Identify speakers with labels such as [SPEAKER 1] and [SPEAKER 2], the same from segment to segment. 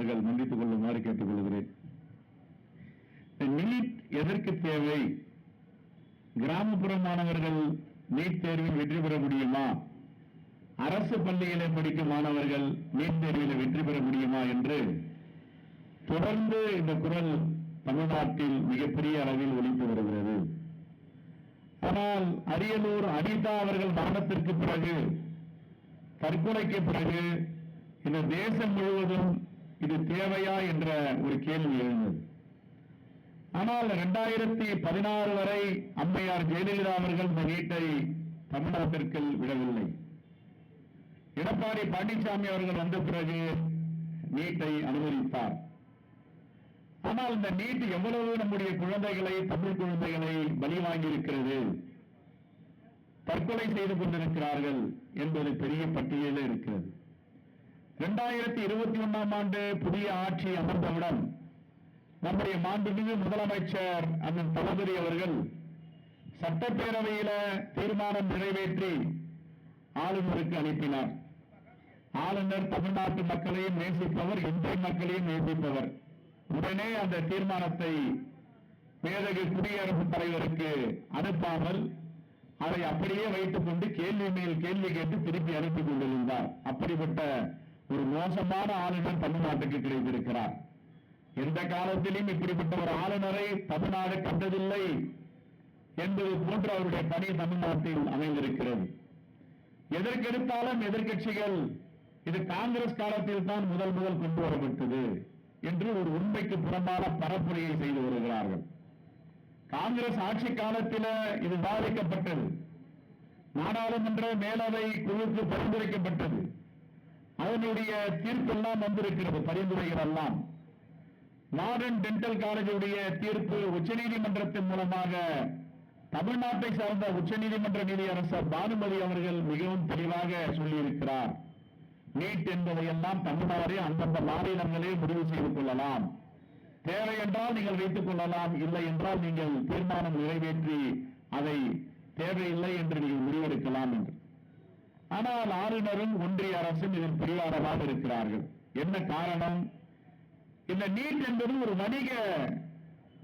[SPEAKER 1] அவர்கள் மன்னித்துக் கொள்ளுமாறு கேட்டுக்கொள்கிறேன். நீட் எதற்கு தேவை? கிராமப்புற மாணவர்கள் நீட் தேர்வில் வெற்றி பெற முடியுமா? அரசு பள்ளியிலே படிக்கும் மாணவர்கள் நீட் தேர்வில் வெற்றி பெற முடியுமா என்று தொடர்ந்து இந்த குரல் தமிழ்நாட்டில் மிகப்பெரிய அளவில் ஒழித்து வருகிறது. ஆனால் அரியலூர் அனிதா அவர்கள் மரணத்திற்கு பிறகு தற்கொலைக்கு பிறகு இந்த தேசம் முழுவதும் இது தேவையா என்ற ஒரு கேள்வி எழுந்தது. ஆனால் இரண்டாயிரத்தி பதினாறு வரை அம்மையார் ஜெயலலிதா அவர்கள் இந்த நீட்டை தமிழ்நாட்டிற்கு விடவில்லை. எடப்பாடி பழனிசாமி அவர்கள் வந்த பிறகு நீட்டை அனுமதித்தார். ஆனால் இந்த நீட் எவ்வளவு நம்முடைய குழந்தைகளை தமிழ் குழந்தைகளை பலி வாங்கியிருக்கிறது தற்கொலை செய்து கொண்டிருக்கிறார்கள் என்பது பெரிய பட்டியலில் இருக்கிறது. இரண்டாயிரத்தி இருபத்தி ஒன்றாம் ஆண்டு புதிய ஆட்சி அமர்ந்தவுடன் நம்முடைய மாண்புமிகு முதலமைச்சர் அண்ணன் தளபதி அவர்கள் சட்டப்பேரவையில தீர்மானம் நிறைவேற்றி ஆளுநருக்கு அனுப்பினார். ஆளுநர் தமிழ்நாட்டு மக்களையும் நேசிப்பவர் இந்திய மக்களையும் நேசிப்பவர். உடனே அந்த தீர்மானத்தை மேதகு குடியரசுத் தலைவருக்கு அனுப்பாமல் அதை அப்படியே வைத்துக் கொண்டு கேள்வி மேல் கேள்வி கேட்டு திருப்பி அனுப்பிக் கொண்டிருந்தார். அப்படிப்பட்ட ஒரு மோசமான ஆளுநர் தமிழ்நாட்டுக்கு கிடைத்திருக்கிறார். எந்த காலத்திலும் இப்படிப்பட்ட ஒரு ஆளுநரை தமிழ்நாடு கண்டதில்லை என்பது போன்ற அவருடைய பணி தமிழ்நாட்டில் அமைந்திருக்கிறது. எதற்கெடுத்தாலும் எதிர்க்கட்சிகள் இது காங்கிரஸ் காலத்தில் தான் முதல் முதல் கொண்டு வரப்பட்டது என்று ஒரு உண்மைக்கு புறம்பான பரப்புரையை செய்து வருகிறார்கள். காங்கிரஸ் ஆட்சி காலத்தில் இது பாதிக்கப்பட்டது. நாடாளுமன்ற மேலவை குழுக்கு பரிந்துரைக்கப்பட்டது. அதனுடைய தீர்ப்பெல்லாம் வந்திருக்கிறது பரிந்துரைகள் எல்லாம் மாடர்ன் டென்டல் காலேஜுடைய தீர்ப்பு உச்சநீதிமன்றத்தின் மூலமாக தமிழ்நாட்டை சார்ந்த உச்சநீதிமன்ற நீதியரசர் பானுமதி அவர்கள் மிகவும் தெளிவாக சொல்லியிருக்கிறார். நீட் என்பதையெல்லாம் தமிழ்நாடே அந்தந்த மாநிலங்களே முடிவு செய்து கொள்ளலாம். தேவை என்றால் நீங்கள் வைத்துக் கொள்ளலாம் இல்லை என்றால் நீங்கள் தீர்மானம் நிறைவேற்றி அதை தேவையில்லை என்று நீங்கள் முடிவெடுக்கலாம் என்று. ஆனால் ஆளுநரும் ஒன்றிய அரசும் இதன் பிடிவாதமாக இருக்கிறார்கள். என்ன காரணம்? இந்த நீட் என்பது ஒரு வணிக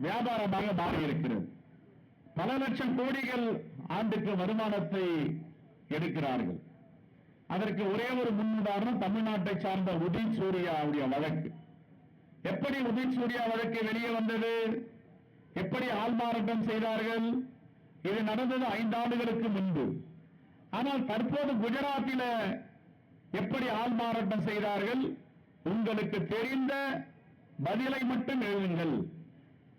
[SPEAKER 1] வியாபாரமாக மாறியிருக்கிறது. பல லட்சம் கோடிகள் ஆண்டுக்கு வருமானத்தை எடுக்கிறார்கள். அதற்கு ஒரே ஒரு முன்னுதாரணம் தமிழ்நாட்டை சார்ந்த உதித் சூர்யாவுடைய வழக்கு. எப்படி உதித் சூர்யா வழக்கு வெளியே வந்தது? எப்படி ஆள்மாறாட்டம் செய்தார்கள்? இது நடந்தது ஐந்தாண்டுகளுக்கு முன்பு. ஆனால் தற்போது குஜராத்தில எப்படி ஆள்மாறாட்டம் செய்தார்கள்? உங்களுக்கு தெரிந்த பதிலை மட்டும் எழுதுங்கள்.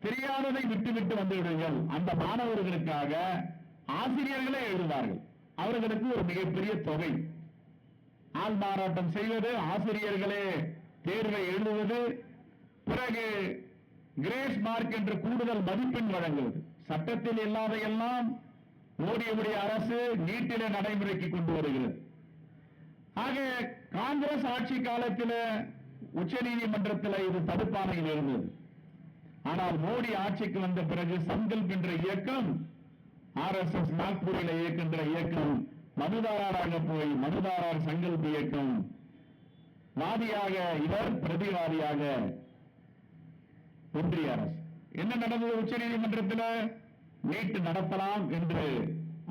[SPEAKER 1] தெரியாததை விட்டுவிட்டு வந்துவிடுங்கள். அந்த மாணவர்களுக்காக ஆசிரியர்களே எழுதுவார்கள். அவர்களுக்கு ஒரு மிகப்பெரிய தொகை. ஆள் மாறாட்டம் செய்வது ஆசிரியர்களே தேர்வை எழுதுவது பிறகு கிரேஸ் மார்க் என்று கூடுதல் மதிப்பெண் வழங்குவது. சட்டத்தில் இல்லாதையெல்லாம் மோடியுடைய அரசு நீட்டில நடைமுறைக்கு கொண்டு வருகிறது. ஆக காங்கிரஸ் ஆட்சி காலத்தில் உச்சநீதிமன்றத்தில் இது தடுப்பாணையில் இருந்தது. ஆனால் மோடி ஆட்சிக்கு வந்த பிறகு சங்கல்ப் என்ற இயக்கம் ஆர் எஸ் எஸ் நாக்பூரில் இயக்கின்ற இயக்கம் மனுதாரராக போய் மனுதாரர் சங்கல்ப் இயக்கம் வாதியாக இவர் பிரதிவாதியாக ஒன்றிய அரசு. என்ன நடந்தது உச்சநீதிமன்றத்தில் வீட்டு நடத்தலாம் என்று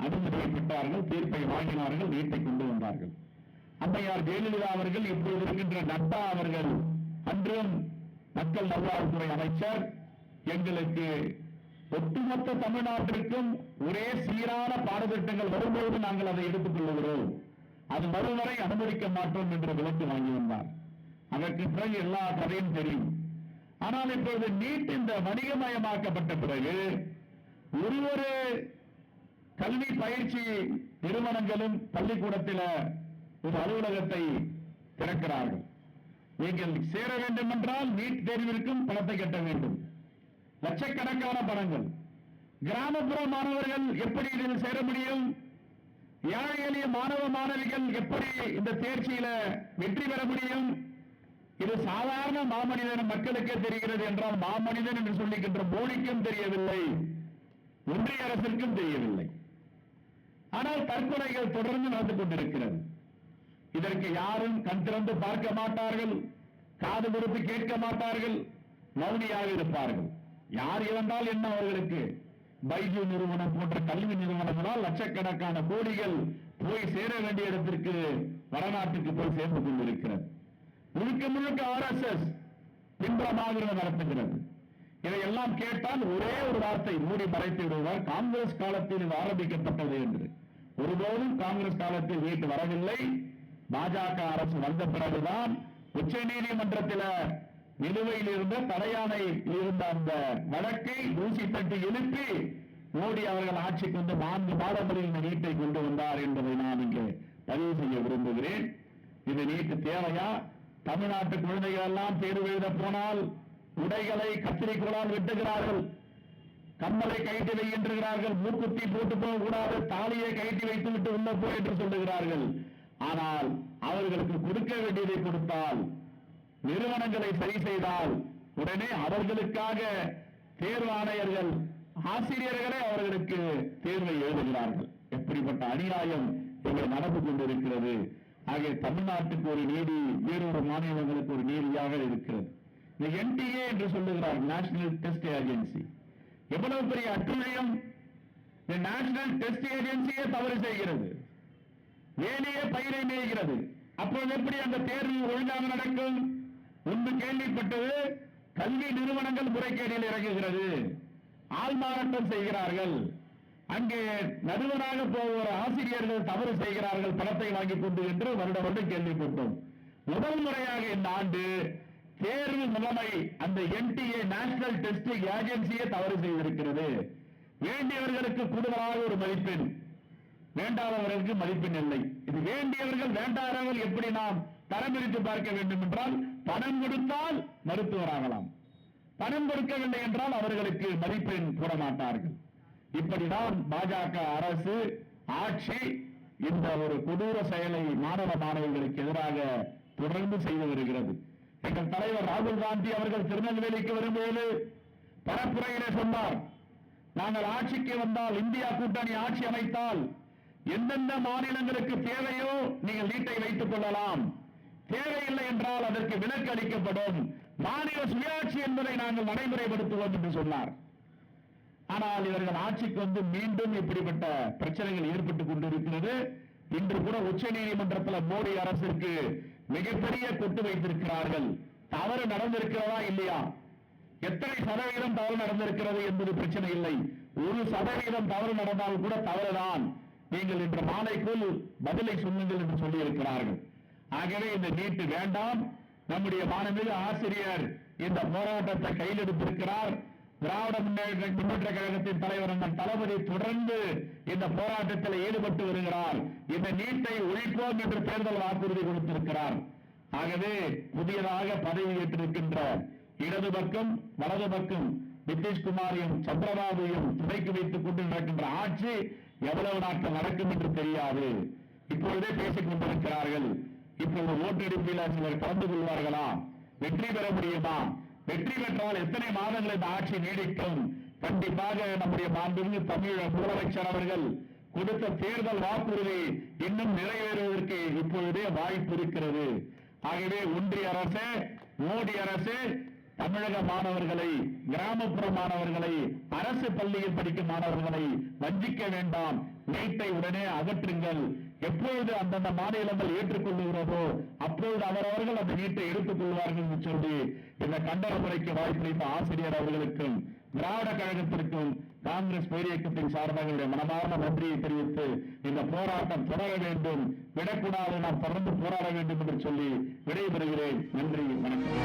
[SPEAKER 1] அனுமதிக்கப்பட்டார்கள் தீர்ப்பை வாங்கினார்கள் வீட்டை கொண்டு வந்தார்கள். அம்மையார் ஜெயலலிதா அவர்கள் இப்போது இருக்கின்ற நட்டா அவர்கள். அன்றும் மக்கள் நல்வாழ்வுத்துறை அமைச்சர். எங்களுக்கு ஒட்டுமொத்த தமிழ்நாட்டிற்கும் ஒரே சீரான பாடத்திட்டங்கள் வரும்போது நாங்கள் அதை எடுத்துக் கொள்ளுகிறோம். அது மறுவரை அனுமதிக்க மாட்டோம் என்று விலக்கு வாங்கி வந்தார். அதற்கு பிறகு எல்லா கதையும் தெரியும். ஆனால் இப்பொழுது நீட் இந்த வணிகமயமாக்கப்பட்ட பிறகு ஒரு ஒரு கல்வி பயிற்சி நிறுவனங்களும் பள்ளிக்கூடத்தில் ஒரு அலுவலகத்தை திறக்கிறார்கள். நீங்கள் சேர வேண்டும் என்றால் நீட் தேர்விற்கும் பணத்தை கட்ட வேண்டும். லட்சக்கணக்கான பணங்கள். கிராமப்புற மாணவர்கள் எப்படி இதில் சேர முடியும்? ஏழை எளிய மாணவ மாணவிகள் எப்படி இந்த தேர்ச்சியில வெற்றி பெற முடியும்? இது சாதாரண மாமனிதன் மக்களுக்கே தெரிகிறது என்றால் மாமனிதன் என்று சொல்லிக்கின்ற மோடிக்கும் தெரியவில்லை. ஒன்றிய அரசிற்கும் தெரியவில்லை. ஆனால் தற்கொலைகள் தொடர்ந்து நடந்து கொண்டிருக்கிறது. இதற்கு யாரும் கண் திறந்து பார்க்க மாட்டார்கள் காது கொடுத்து கேட்க மாட்டார்கள் மௌனியாக இருப்பார்கள். யார் இறந்தால் என்ன அவர்களுக்கு? பைஜு நிறுவனம் போன்ற கல்வி நிறுவனங்களால் லட்சக்கணக்கான கோடிகள் போய் சேர வேண்டிய இடத்திற்கு வடநாட்டுக்கு போய் சேர்ந்து கொண்டிருக்கிறது. முழுக்க முழுக்க ஆர்எஸ்எஸ் பின்புறமாக நடத்துகிறது. இதையெல்லாம் கேட்டால் ஒரே ஒரு வார்த்தை மூடி மறைத்து விடுவார். காங்கிரஸ் காலத்தில் இது ஆரம்பிக்கப்பட்டது என்று. ஒருபோதும் காங்கிரஸ் காலத்தில் வீட்டு வரவில்லை. பாஜக அரசு வந்த பிறகுதான் உச்ச நீதிமன்றத்தில் நிலுவையில் இருந்த தடையானை இருந்த அந்த வழக்கை ஊசி தட்டி எழுப்பி மோடி அவர்கள் ஆட்சிக்கு வந்து நான்கு மாதங்களில் இந்த நீட்டை கொண்டு வந்தார் என்பதை நான் இங்கே பதிவு செய்ய விரும்புகிறேன். இது நீட்டு தேவையா? தமிழ்நாட்டு குழந்தைகள் எல்லாம் தேர்வு எழுத போனால் உடைகளை கத்திரிக்கோளால் வெட்டுகிறார்கள். கம்மலை கைட்டு வைக்கின்றார்கள் மூக்குத்தி போட்டு போக கூடாது தாலியை கைட்டி வைத்து விட்டு உள்ள போ என்று சொல்லுகிறார்கள். ஆனால் அவர்களுக்கு கொடுக்க வேண்டியதை கொடுத்தால் நிறுவனங்களை சரி செய்தால் உடனே அவர்களுக்காக தேர்வு ஆணையர்கள் ஆசிரியர்களே அவர்களுக்கு தேர்வை எழுதுகிறார்கள். எப்படிப்பட்ட அநியாயம் இங்கே நடந்து கொண்டிருக்கிறது. ஆகிய தமிழ்நாட்டுக்கு ஒரு நீதி வேறொரு மாநிலங்களுக்கு ஒரு நீதியாக இருக்கிறது. இந்த என்டிஏ என்று சொல்லுகிறார் நேஷனல் டெஸ்ட் ஏஜென்சி எவ்வளவு பெரிய அட்டுழியம்? இந்த நேஷனல் டெஸ்ட் ஏஜென்சியே தவறு செய்கிறது. வேலையே பயிரை மேய்கிறது. அப்போது எப்படி அந்த தேர்வு ஒழுங்காக நடக்கும்? முன்பு கேள்விப்பட்டது கல்வி நிறுவனங்கள் முறைகேடில் இறங்குகிறது. ஆள்மாறாட்டம் செய்கிறார்கள். அங்கே நடுவராக போகிற ஆசிரியர்கள் தவறு செய்கிறார்கள் பணத்தை வாங்கிக் கொண்டு என்று வருட வருடம் கேள்விப்பட்டோம். முதல் முறையாக இந்த ஆண்டு தேர்வு முகமை அந்த என்டிஏ நேஷனல் டெஸ்ட் ஏஜென்சியே தவறு செய்திருக்கிறது. வேண்டியவர்களுக்கு கூடுதலாக ஒரு மதிப்பெண். வேண்டாதவர்களுக்கு மதிப்பெண் இல்லை. இது வேண்டியவர்கள் வேண்டாதவர்கள் எப்படி நாம் தரம் பிரித்து பார்க்க வேண்டும் என்றால் பணம் கொடுத்தால் மருத்துவராகலாம் பணம் கொடுக்கவில்லை என்றால் அவர்களுக்கு மதிப்பெண் கூட மாட்டார்கள். இப்படிதான் பாஜக அரசு ஆட்சி இந்த ஒரு கொடூர செயலை மாணவ மாணவிகளுக்கு எதிராக தொடர்ந்து செய்து வருகிறது. எங்கள் தலைவர் ராகுல் காந்தி அவர்கள் திருநெல்வேலிக்கு வரும்போது பரப்புரையிலே சொன்னார் நாங்கள் ஆட்சிக்கு வந்தால் இந்தியா கூட்டணி ஆட்சி அமைத்தால் எந்தெந்த மாநிலங்களுக்கு தேவையோ நீங்கள் வீட்டை வைத்துக் கொள்ளலாம். தேவையில்லை என்றால் அதற்கு விலக்கு அளிக்கப்படும். மாநில சுயாட்சி என்பதை நாங்கள் நடைமுறைப்படுத்துவோம் என்று சொன்னார். ஆனால் இவர்கள் ஆட்சிக்கு வந்து மீண்டும் இப்படிப்பட்ட பிரச்சனைகள் ஏற்பட்டுக் கொண்டிருக்கிறது. இன்று கூட உச்ச நீதிமன்றத்தில் மோடி அரசிற்கு மிகப்பெரிய கொட்டு வைத்திருக்கிறார்கள். தவறு நடந்திருக்கிறதா இல்லையா? எத்தனை சதவீதம் தவறு நடந்திருக்கிறது என்பது பிரச்சனை இல்லை. ஒரு சதவீதம் தவறு நடந்தால் கூட தவறுதான். நீங்கள் இன்று மாலைக்குள் பதிலை சொல்லுங்கள் என்று சொல்லியிருக்கிறார்கள். ஆகவே இந்த நீட்டு வேண்டாம். நம்முடைய மாணவிக ஆசிரியர் இந்த போராட்டத்தை கையில் எடுத்திருக்கிறார். திராவிட முன்னேற்ற முன்னேற்ற கழகத்தின் தலைவர் அண்ணன் தளபதி தொடர்ந்து இந்த போராட்டத்தில் ஈடுபட்டு வருகிறார். இந்த நீட்டை ஒழிப்போம் என்று தேர்தல் வாக்குறுதி கொடுத்திருக்கிறார். ஆகவே புதியதாக பதவி ஏற்றிருக்கின்ற இடது பக்கம் வலது பக்கம் நிதிஷ்குமாரையும் சந்திரபாபுவையும் துணைக்கு வைத்துக் கொண்டு நடக்கின்ற ஆட்சி எவ்வளவு நாட்கள் நடக்கும் என்று தெரியாது. இப்பொழுதே பேசிக் கொண்டிருக்கிறார்கள். இப்பொழுது ஓட்டெடுப்பில் சிலர் கலந்து கொள்வார்களா? வெற்றி பெற முடியுமா? வெற்றி பெற்றால் எத்தனை மாதங்கள் இந்த ஆட்சி நீடிக்கும்? கண்டிப்பாக நம்முடைய மாண்புமிகு தமிழக முதலமைச்சர் அவர்கள் கொடுத்த தேர்தல் வாக்குறுதி இன்னும் நிறைவேறுவதற்கு இப்பொழுதே வாய்ப்பு இருக்கிறது. ஆகவே ஒன்றிய அரசு மோடி அரசு தமிழக மாணவர்களை கிராமப்புற மாணவர்களை அரசு பள்ளியில் படிக்கும் மாணவர்களை வஞ்சிக்க வேண்டாம். நீட்டை உடனே அகற்றுங்கள். எப்பொழுது அந்தந்த மாநிலங்கள் ஏற்றுக்கொள்ளுகிறதோ அப்பொழுது அவரவர்கள் அந்த நீட்டை எடுத்துக் கொள்வார்கள் என்று சொல்லி இந்த கண்டன முறைக்கு வாய்ப்பளித்த ஆசிரியர் அவர்களுக்கும் திராவிட கழகத்திற்கும் காங்கிரஸ் பேரியக்கத்தின் சார்பாக மனமார்ந்த நன்றியை தெரிவித்து இந்த போராட்டம் தொடர வேண்டும் விடக்கூடாது நாம் தொடர்ந்து போராட வேண்டும் என்று சொல்லி விடைபெறுகிறேன். நன்றி வணக்கம்.